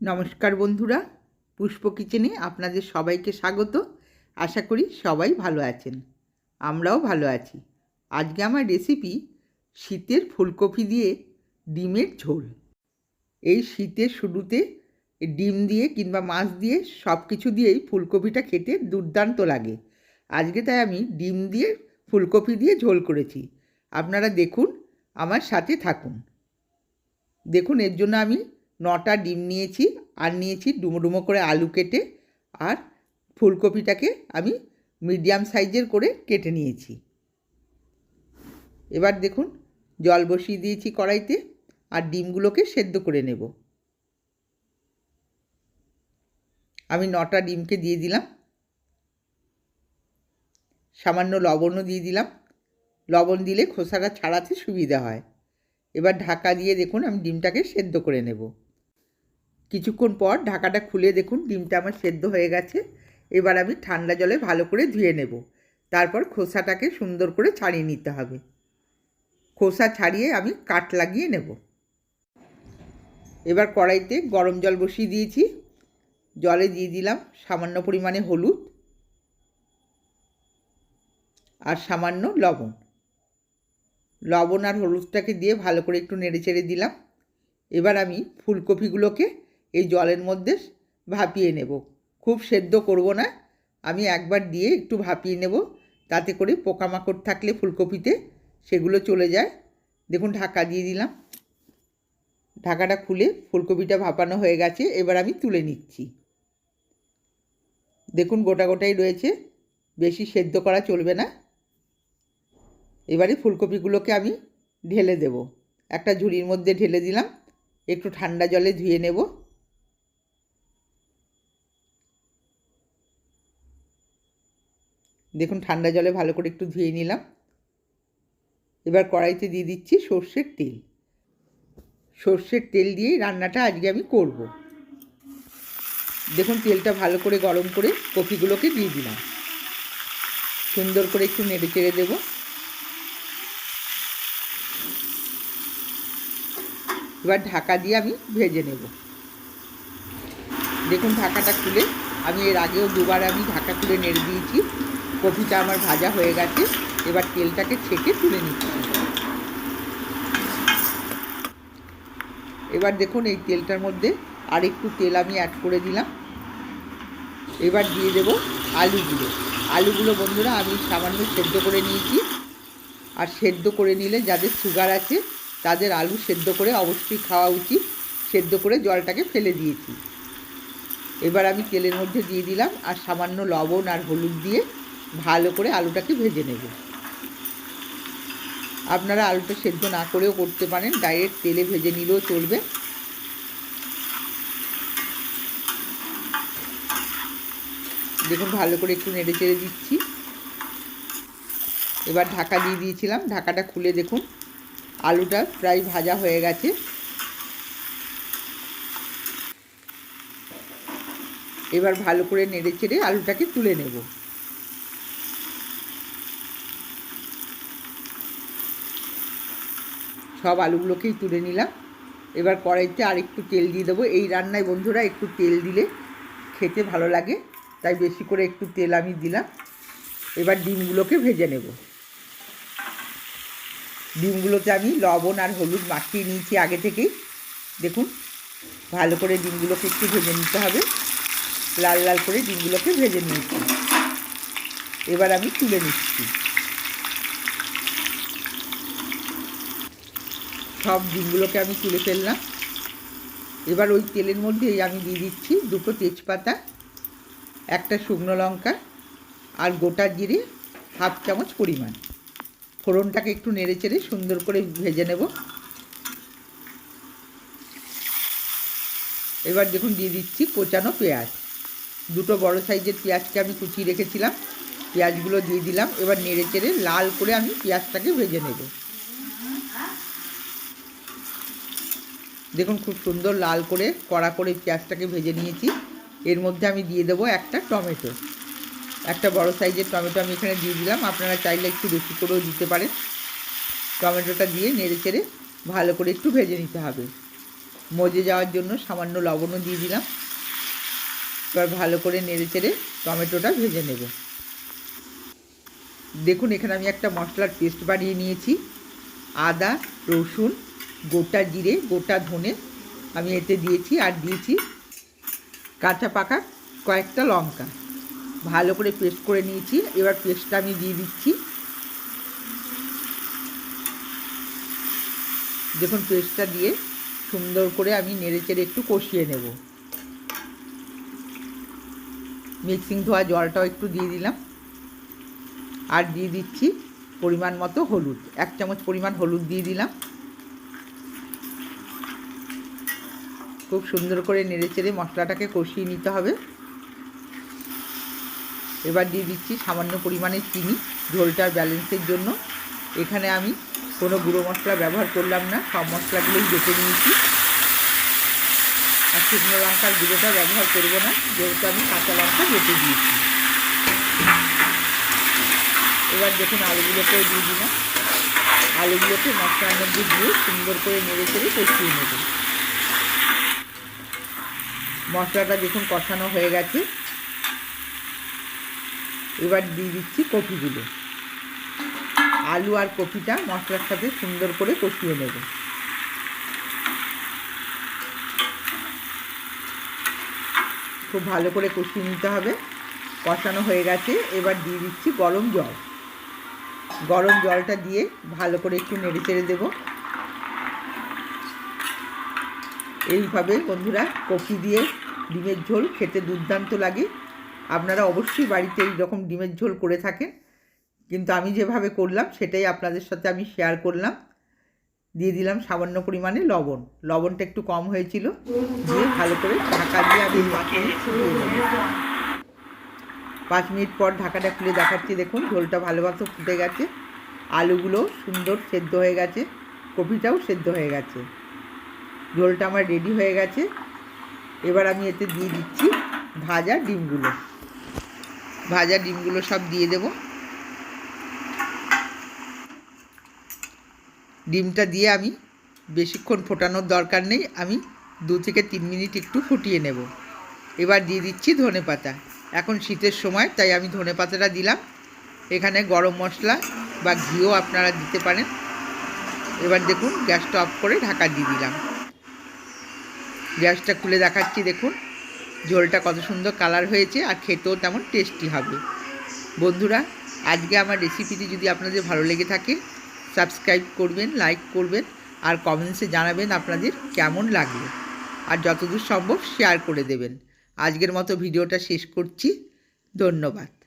নমস্কার বন্ধুরা, পুষ্প কিচেনে আপনাদের সবাইকে স্বাগত। আশা করি সবাই ভালো আছেন। আমরাও ভালো আছি। আজকে আমার রেসিপি শীতের ফুলকপি দিয়ে ডিমের ঝোল। এই শীতের শুরুতে ডিম দিয়ে কিংবা মাছ দিয়ে সব কিছু দিয়েই ফুলকপিটা খেতে দুর্দান্ত লাগে। আজকে তাই আমি ডিম দিয়ে ফুলকপি দিয়ে ঝোল করেছি। আপনারা দেখুন, আমার সাথে থাকুন। দেখুন, এর জন্য আমি নটা ডিম নিয়েছি, আর নিয়েছি ডুমো ডুমো করে আলু কেটে, আর ফুলকপিটাকে আমি মিডিয়াম সাইজের করে কেটে নিয়েছি। এবার দেখুন, জল বসিয়ে দিয়েছি কড়াইতে, আর ডিমগুলোকে সেদ্ধ করে নেব। আমি নটা ডিমকে দিয়ে দিলাম। সামান্য লবণও দিয়ে দিলাম। লবণ দিলে খোসাটা ছাড়াতে সুবিধা হয়। এবার ঢাকা দিয়ে দেখুন, আমি ডিমটাকে সেদ্ধ করে নেব। কিছুক্ষণ পর ঢাকাটা খুলে দেখুন, ডিমটা আমার সেদ্ধ হয়ে গেছে। এবার আমি ঠান্ডা জলে ভালো করে ধুয়ে নেব। তারপর খোসাটাকে সুন্দর করে ছাড়িয়ে নিতে হবে। খোসা ছাড়িয়ে আমি কাট লাগিয়ে নেব। এবার কড়াইতে গরম জল বসিয়ে দিয়েছি। জলে দিয়ে দিলাম সামান্য পরিমাণে হলুদ আর সামান্য লবণ। লবণ আর হলুদটাকে দিয়ে ভালো করে একটু নেড়ে চেড়ে দিলাম। এবার আমি ফুলকপিগুলোকে এই জলের মধ্যে ভাপিয়ে নেব। খুব সেদ্ধ করব না। আমি একবার দিয়ে একটু ভাপিয়ে নেব। তাতে করে পোকামাকড় থাকলে ফুলকপিতে সেগুলো চলে যায়। দেখুন, ঢাকা দিয়ে দিলাম। ঢাকাটা খুলে ফুলকপিটা ভাপানো হয়ে গেছে। এবার আমি তুলে নিচ্ছি। দেখুন, গোটা গোটাই রয়েছে। বেশি সেদ্ধ করা চলবে না। এবারে ফুলকপিগুলোকে আমি ঢেলে দেব। একটা ঝুড়ির মধ্যে ঢেলে দিলাম। একটু ঠান্ডা জলে ধুয়ে নেব। দেখুন ঠান্ডা জলে ভালো করে একটু ধুয়ে নিলাম। এবার কড়াইতে দিয়ে দিচ্ছি সর্ষের তেল। সর্ষের তেল দিয়েই রান্নাটা আজকে আমি করব। দেখুন তেলটা ভালো করে গরম করে কপিগুলোকে দিয়ে দিলাম। সুন্দর করে একটু নেড়ে চেড়ে দেবো। এবার ঢাকা দিয়ে আমি ভেজে নেব। দেখুন ঢাকাটা খুলে আমি এর আগেও দুবার আমি ঢাকা খুলে নেড়ে দিয়েছি। কপিটা আমার ভাজা হয়ে গেছে, এবার তেলটাকে ছেঁকে তুলে নিচ্ছি। এবার দেখুন এই তেলটার মধ্যে আর একটু তেল আমি অ্যাড করে দিলাম। এবার দিয়ে দেব আলুগুলো আলুগুলো বন্ধুরা আমি সামান্য সেদ্ধ করে নিয়েছি। আর সেদ্ধ করে নিলে যাদের সুগার আছে, তাদের আলু সেদ্ধ করে অবশ্যই খাওয়া উচিত। সেদ্ধ করে জলটাকে ফেলে দিয়েছি। এবার আমি তেলের মধ্যে দিয়ে দিলাম আর সামান্য লবণ আর হলুদ দিয়ে ভালো করে আলুটাকে ভেজে নেব। আপনারা আলুটা সেদ্ধ না করেও করতে পারেন, ডাইরেক্ট তেলে ভেজে নিলেও চলবে। দেখুন, ভালো করে একটু নেড়ে চেড়ে দিচ্ছি। এবার ঢাকা দিয়ে দিয়েছিলাম, ঢাকাটা খুলে দেখুন, আলুটা প্রায় ভাজা হয়ে গেছে। এবার ভালো করে নেড়ে চেড়ে আলুটাকে তুলে নেব। সব আলুগুলোকেই তুলে নিলাম। এবার কড়াইতে আর একটু তেল দিয়ে দেবো। এই রান্নায় বন্ধুরা একটু তেল দিলে খেতে ভালো লাগে, তাই বেশি করে একটু তেল আমি দিলাম। এবার ডিমগুলোকে ভেজে নেব। ডিমগুলোতে আমি লবণ আর হলুদ মাখিয়ে নিয়েছি আগে থেকেই। দেখুন, ভালো করে ডিমগুলোকে একটু ভেজে নিতে হবে। লাল লাল করে ডিমগুলোকে ভেজে নিয়েছি। এবার আমি তুলে নিচ্ছি। সব ডিমগুলোকে আমি তুলে ফেললাম। এবার ওই তেলের মধ্যেই আমি দিয়ে দিচ্ছি দুটো তেজপাতা, একটা শুকনো লঙ্কা আর গোটা জিরে হাফ চামচ পরিমাণ। ফোড়নটাকে একটু নেড়ে চেড়ে সুন্দর করে ভেজে নেব। এবার দেখুন দিয়ে দিচ্ছি কোচানো পেঁয়াজ। দুটো বড় সাইজের পেঁয়াজকে আমি কুচিয়ে রেখেছিলাম। পেঁয়াজগুলো দিয়ে দিলাম। এবার নেড়ে চেড়ে লাল করে আমি পেঁয়াজটাকে ভেজে নেব। দেখুন, খুব সুন্দর লাল করে, কড়া করে পেঁয়াজটাকে ভেজে নিয়েছি। এর মধ্যে আমি দিয়ে দেবো একটা টমেটো। একটা বড় সাইজের টমেটো আমি এখানে দিয়ে দিলাম। আপনারা চাইলে একটু বেশি করেও দিতে পারেন। টমেটোটা দিয়ে নেড়ে চেড়ে ভালো করে একটু ভেজে নিতে হবে। মজে যাওয়ার জন্য সামান্য লবণও দিয়ে দিলাম। এবার ভালো করে নেড়ে চেড়ে টমেটোটা ভেজে নেব। দেখুন, এখানে আমি একটা মশলার পেস্ট বানিয়ে নিয়েছি। আদা, রসুন গোটা জিরে, গোটা ধনে আমি এতে দিয়েছি আর দিয়েছি কাঁচা পাকা কয়েকটা লঙ্কা। ভালো করে পেস্ট করে নিয়েছি, এবার পেস্টটা আমি দিয়ে দিচ্ছি। দেখুন পেস্টটা দিয়ে সুন্দর করে আমি নেড়ে চেড়ে একটু কষিয়ে নেব। মিক্সিং ধোয়া জলটাও একটু দিয়ে দিলাম। আর দিয়ে দিচ্ছি পরিমাণ মতো হলুদ, এক চামচ পরিমাণ হলুদ দিয়ে দিলাম। খুব সুন্দর করে নেড়ে চেড়ে মশলাটাকে কষিয়ে নিতে হবে। এবার দিয়ে দিচ্ছি সামান্য পরিমাণে চিনি ঝোলটার ব্যালেন্সের জন্য। এখানে আমি কোনো গুঁড়ো মশলা ব্যবহার করলাম না, সব মশলাগুলোই বেটে নিয়েছি। আর শুকনো লঙ্কার গুঁড়োটা ব্যবহার করব না, যেহেতু আমি কাঁচা লঙ্কা বেটে দিয়েছি। এবার দেখুন আলুগুলোকেও দিয়ে দিলাম। আলুগুলোকে মশলার মধ্যে দিয়ে সুন্দর করে নেড়ে চেড়ে কষিয়ে নেব। মশলাটা দেখুন কষানো হয়ে গেছে। এবার দিয়ে দিচ্ছি কপিগুলো। আলু আর কপিটা মশলার সাথে সুন্দর করে কষিয়ে নেব। খুব ভালো করে কষিয়ে নিতে হবে। কষানো হয়ে গেছে। এবার দিয়ে দিচ্ছি গরম জল। গরম জলটা দিয়ে ভালো করে একটু নেড়ে চেড়ে দেবো। এইভাবে বন্ধুরা কফি দিয়ে ডিমের ঝোল খেতে দুর্দান্ত লাগে। আপনারা অবশ্যই বাড়িতে এই রকম ডিমের ঝোল করে থাকেন। কিন্তু আমি যেভাবে করলাম, সেটাই আপনাদের সাথে আমি শেয়ার করলাম। দিয়ে দিলাম সামান্য পরিমাণে লবণ। লবণটা একটু কম হয়েছিল। দিয়ে ভালো করে ঢাকা দিয়ে আমি পাঁচ মিনিট পাঁচ মিনিট পর ঢাকাটা খুলে দেখাচ্ছি। দেখুন, ঝোলটা ভালোভাবে ফুটে গেছে। আলুগুলো সুন্দর সেদ্ধ হয়ে গেছে। কপিটাও সেদ্ধ হয়ে গেছে। ঝোলটা আমার রেডি হয়ে গেছে। এবার আমি এতে দিয়ে দিচ্ছি ভাজা ডিমগুলো। ভাজা ডিমগুলো সব দিয়ে দেব। ডিমটা দিয়ে আমি বেশিক্ষণ ফোটানোর দরকার নেই, আমি দু থেকে তিন মিনিট একটু ফুটিয়ে নেব। এবার দিয়ে দিচ্ছি ধনে পাতা। এখন শীতের সময়, তাই আমি ধনে পাতাটা দিলাম। এখানে গরম মশলা বা ঘিও আপনারা দিতে পারেন। এবার দেখুন, গ্যাসটা অফ করে ঢাকা দিয়ে দিলাম। গ্যাসটা খুলে দেখাচ্ছি, দেখুন। ঝোলটা কত সুন্দর কালার হয়েছে আর খেতেও তেমন টেস্টি হবে। বন্ধুরা, আজকে আমার রেসিপিটি যদি আপনাদের ভালো লেগে থাকে সাবস্ক্রাইব করবেন লাইক করবেন আর কমেন্টসে জানাবেন আপনাদের কেমন লাগল। আর যতদূর সম্ভব শেয়ার করে দেবেন। আজকের মতো ভিডিওটা শেষ করছি। ধন্যবাদ।